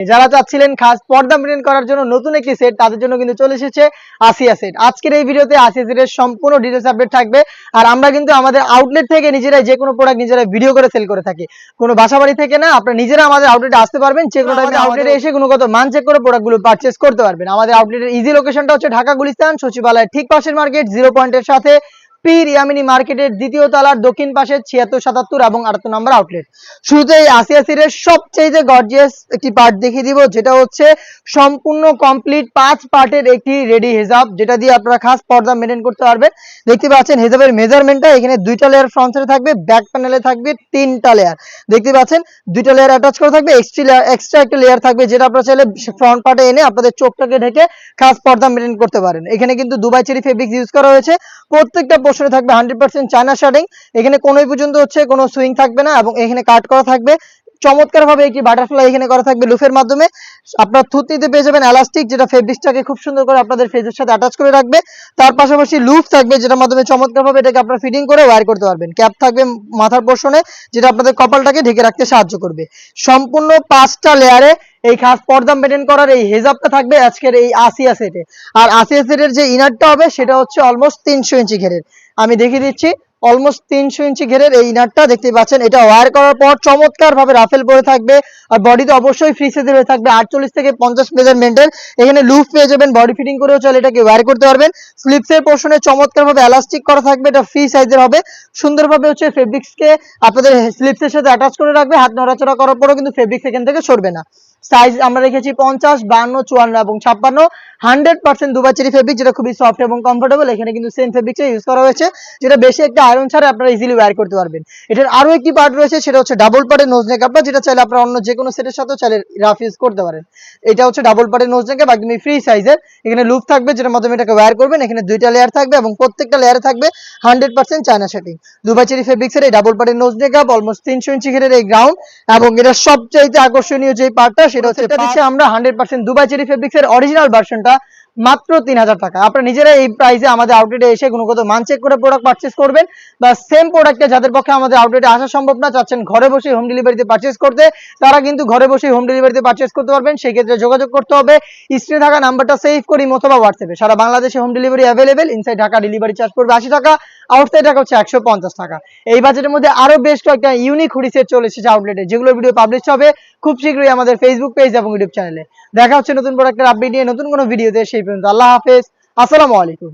যারা চাচ্ছিলেন খাস পর্দা মেনটেন করার জন্য নতুন একটি সেট তাদের জন্য কিন্তু চলে এসেছে আসিয়া সেট আজকের এই ভিডিওতে আসিয়া সেটের সম্পূর্ণ ডিটেলস আপডেট থাকবে আর আমরা কিন্তু আমাদের আউটলেট থেকে নিজেরাই যে কোনো প্রোডাক্ট নিজেরাই ভিডিও করে সেল করে থাকি। কোনো বাসাবাড়ি থেকে না আপনারা নিজেরা আমাদের আউটলেটে আসতে পারবেন যে কোনো টাইমে আউটলেটে এসে গুণগত মান চেক করে প্রোডাক্টগুলো পারচেস করতে পারবেন। আমাদের আউটলেটের ইজি লোকেশনটা হচ্ছে ঢাকা গুলিস্তান সচিবালয়ের ঠিক পাশের মার্কেট জিরো পয়েন্টের সাথে পীর ইয়ামিনী মার্কেটের দ্বিতীয় তলার দক্ষিণ পাশে ছিয়াত্তর, সাতাত্তর এবং আটাত্তর নম্বর আউটলেট শুরুতে এই আসিয়া সিরের সবচেয়ে গর্জিয়াস একটি পার্ট দেখিয়ে দিব, যেটা হচ্ছে সম্পূর্ণ কমপ্লিট পাঁচ পার্টের একটি রেডি হেজাব, যেটা দিয়ে আপনারা খাস পর্দা মেনটেন করতে পারবেন। দেখতে পাচ্ছেন হেজাবের মেজারমেন্টটা এখানে দুইটা লেয়ার ফ্রন্ট থাকবে ব্যাক প্যানেলে থাকবে তিনটা লেয়ার দেখতে পাচ্ছেন, দুইটা লেয়ার অ্যাটাচ করা থাকবে এক্সট্রা এক্সট্রা একটা লেয়ার থাকবে, যেটা আপনারা চাইলে ফ্রন্ট পার্টে এনে আপনাদের চোখটাকে ঢেকে খাস পর্দা মেনটেন করতে পারেন। এখানে কিন্তু দুবাই চেরি ফেব্রিক্স ইউজ করা হয়েছে। প্রত্যেকটা পোর্শনে থাকবে হান্ড্রেড পার্সেন্ট চায়না শার্টিং এখানে কোনোই পর্যন্ত হচ্ছে কোনো সুইং থাকবে না এবং এখানে কাট করা থাকবে। চমৎকার ভাবে একটি বাটারফ্লাই এখানে করা থাকবে লুফের মাধ্যমে। আপনার থুতনিতে পেয়ে যাবেন এলাস্টিক যেটা ফেব্রিক্সটাকে খুব সুন্দর করে আপনাদের ফেজের সাথে অ্যাটাচ করে রাখবে। তার পাশাপাশি লুপ থাকবে, যেটার মাধ্যমে চমৎকার ভাবে এটাকে আপনারা ফিটিং করে ওয়্যার করতে পারবেন। ক্যাপ থাকবে মাথার পোর্শনে যেটা আপনাদের কপালটাকে ঢেকে রাখতে সাহায্য করবে। সম্পূর্ণ পাঁচটা লেয়ারে এই খাস পর্দা মেনটেন করার এই হেজাবটা থাকবে আজকের এই আসিয়া সেটে আর আসিয়া সেটের যে ইনারটা হবে, সেটা হচ্ছে অলমোস্ট তিনশো ইঞ্চি ঘেরের। আমি দেখিয়ে দিচ্ছি অলমোস্ট তিনশো ইঞ্চি ঘেরের এই ইনারটা দেখতে পাচ্ছেন। এটা ওয়ার করার পর চমৎকার ভাবে রাফেল পরে থাকবে আর বডিতে অবশ্যই ফ্রি সাইজের হয়ে থাকবে। আটচল্লিশ থেকে পঞ্চাশ মেজারমেন্টের এখানে লুপ পেয়ে যাবেন বডি ফিটিং করেও চলে এটাকে ওয়ার করতে পারবেন। স্লিপসের পোর্শনে চমৎকার ভাবে এলাস্টিক করা থাকবে। এটা ফ্রি সাইজের হবে। সুন্দরভাবে হচ্ছে ফেব্রিক্সকে আপনাদের স্লিপসের সাথে অ্যাটাচ করে রাখবে। হাত নড়াচড়া করার পরেও কিন্তু ফেব্রিক্স এখান থেকে সরবে না। সাইজ আমরা রেখেছি পঞ্চাশ, বান্ন, চুয়ান্ন এবং ছাপ্পান্ন। Hundred percent Dubai cherry fabric যেটা খুবই সফট এবং কমফোর্টেবল এখানে কিন্তু সেম ফেব্রিক্সে ইউজ করা হয়েছে। যেটা বেশি একটা আয়রন ছাড়া আপনারা ইজিলি ওয়্যার করতে পারবেন। এটার আরও একটি পার্ট রয়েছে, সেটা হচ্ছে ডাবল পার্টের নোজ নেকআপটা যেটা চাইলে আপনারা অন্য যে কোনো সেটের সাথেও চাইলে রাফ ইউজ করতে পারেন। এটা হচ্ছে ডাবল পার্টের নোজ নেকআপ একদমই ফ্রি সাইজের এখানে লুপ থাকবে, যেটার মাধ্যমে এটাকে ওয়্যার করবেন। এখানে দুইটা লেয়ার থাকবে এবং প্রত্যেকটা লেয়ারে থাকবে hundred percent China setting Dubai cherry ফেব্রিক্সের এই ডাবল পার্টের নোজ নেকআপ অলমোস্ট তিনশো ইঞ্চি ঘেরের এই গ্রাউন্ড এবং এটা সবচাইতে আকর্ষণীয় যে পার্টটা সেটা হচ্ছে এটা দিচ্ছে আমরা হান্ড্রেড পার্সেন্ট দুবাই চেরি ফেব্রিক্সের অরিজিনাল ভার্সনটা মাত্র তিন হাজার টাকা। আপনারা নিজেরা এই প্রাইসে আমাদের আউটলেটে এসে গুণগত মান চেক করে প্রোডাক্ট পারচেস করবেন বা সেম প্রোডাক্টে যাদের পক্ষে আমাদের আউটলেটে আসা সম্ভব না চাচ্ছেন ঘরে বসে হোম ডেলিভারিতে পারচেস করতে তারা কিন্তু ঘরে বসে হোম ডেলিভারিতে পারচেস করতে পারবেন। সেই ক্ষেত্রে যোগাযোগ করতে হবে। স্ক্রিনে থাকা নাম্বারটা সেভ করি অথবা হোয়াটসঅ্যাপে সারা বাংলাদেশে home delivery available inside Dhaka delivery charge পড়বে আশি টাকা। আউটসাইড টাকা হচ্ছে একশো পঞ্চাশ টাকা। এই বাজেটের মধ্যে আরও বেশ কয়েকটা ইউনিক হুডি সেট চলে এসেছে আউটলেটে যেগুলো ভিডিও পাবলিশ হবে খুব শীঘ্রই আমাদের ফেসবুক পেজ এবং ইউটিউব চ্যানেলে দেখা হচ্ছে নতুন প্রোডাক্টের আপডেট নিয়ে নতুন কোনো ভিডিওতে সেই পর্যন্ত আল্লাহ হাফেজ। আসসালামু আলাইকুম।